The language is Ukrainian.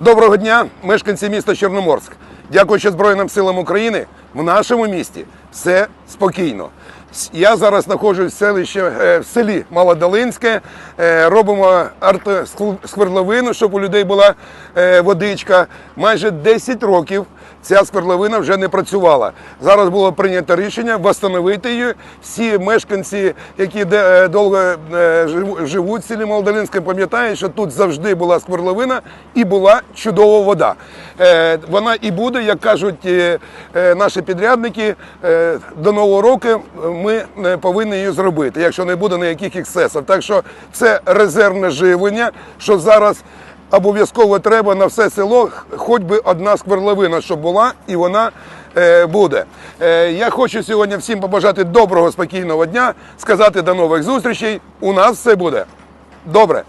Доброго дня, мешканці міста Чорноморськ. Дякуючи Збройним силам України, в нашому місті все спокійно. Я зараз знаходжусь в селищі е, в селі Малодолинське. Е, Робимо артсквердловину, щоб у людей була е, водичка. Майже 10 років ця сквердловина вже не працювала. Зараз було прийнято рішення встановити її. Всі мешканці, які довго живуть в селі Молодолинське, пам'ятають, що тут завжди була скверловина і була чудова вода. Вона і буде, як кажуть наші підрядники, до нового року ми е, повинні її зробити, якщо не буде ніяких ексцесів. Так що це резервне живлення, що зараз. Обов'язково треба на все село хоч би одна скверловина, щоб була, і вона е, буде. Е, я хочу сьогодні всім побажати доброго, спокійного дня, сказати до нових зустрічей. У нас все буде добре.